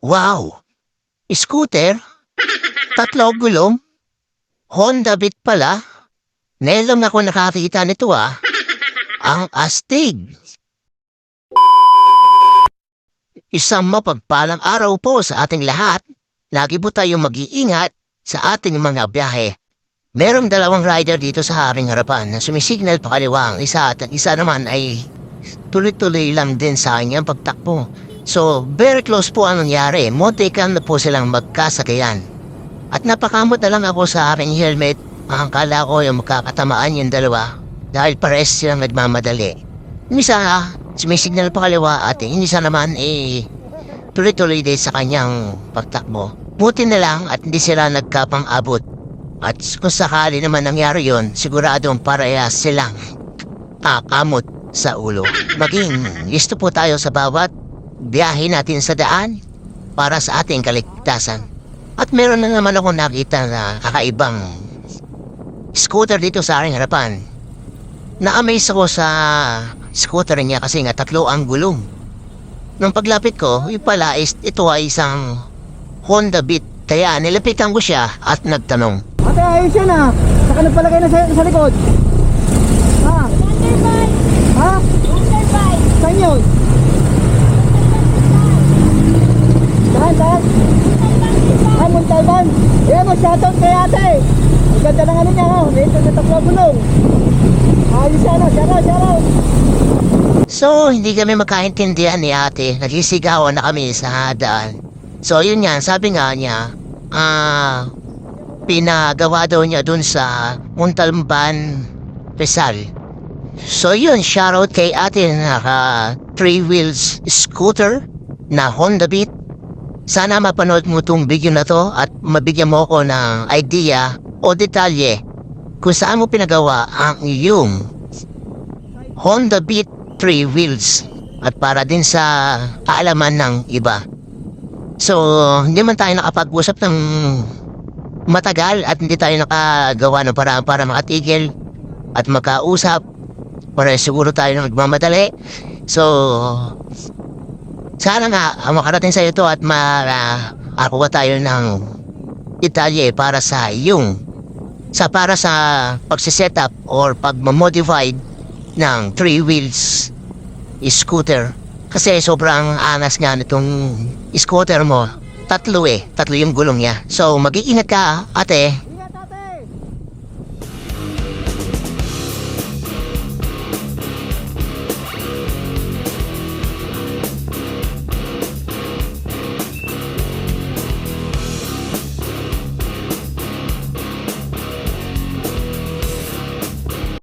Wow! Scooter? Tatlo gulong? Honda Beat pala? Lang ako nakakita nito ah. Ang astig. Isang mapagpalang araw po sa ating lahat. Lagi po tayong mag-iingat sa ating mga biyahe. Merong dalawang rider dito sa aming harapan na sumisignal pa kaliwa ang isa at ang isa naman ay tuloy-tuloy lang din sa kanyang pagtakbo. So, very close po ang nangyari. Montikan na po silang magkasakayan. At napakamot na lang ako sa aking helmet. Ang kala ko yung magkakatamaan yung dalawa dahil pares silang nagmamadali. Yung isa, sumisignal pa kaliwa at yung isa naman eh tuloy-tuloy din sa kanyang pagtakbo. Buti na lang at hindi sila nagkapang-abot. At kung sakali naman nangyari yon, siguradong parehas silang kakamot sa ulo. Maging listo po tayo sa bawat biyahe natin sa daan para sa ating kaligtasan. At meron na naman ako nakita na kakaibang scooter dito sa aking harapan. Na-amaze ako sa scooter niya kasi nga tatlo ang gulong. Nung paglapit ko, yung pala is, ito ay isang Honda Beat. Kaya nilapitan ko siya at nagtanong. Ate, ayos yan ah. Saka nagpalagay na sa, sa likod. Ha? Ha? Saan yun? Saan, saan? Ah, Montalban. Eh, mo, shoutout kay ate. Ang ganda ng ano niya, oh. Dito sa tatlo gulong. Ayos yan, oh. Shoutout, shoutout. So, hindi kami magkaintindihan ni ate. Nagsisigawan na kami sa daan. So, yun yan. Sabi nga niya, ah, pinagawa daw niya dun sa Montalban, Rizal. So, yun. Shoutout kay ate na naka three wheels scooter na Honda Beat. Sana mapanood mo tong video na to at mabigyan mo ako ng idea o detalye kung saan mo pinagawa ang iyong Honda Beat 3 wheels at para din sa kaalaman ng iba. So, hindi man tayo nakapag-usap ng matagal at hindi tayo nakagawa ng paraan para makatigil at makausap para siguro tayo na nagmamadali. So, sana nga ah, makarating sa ito at makakuha tayo ng detalye para sa yung sa para sa pagsiset up or pagmamodified ng three wheels scooter. Kasi sobrang anas nga nitong scooter mo. Tatlo eh. Tatlo yung gulong niya. So, mag-iingat ka, ate.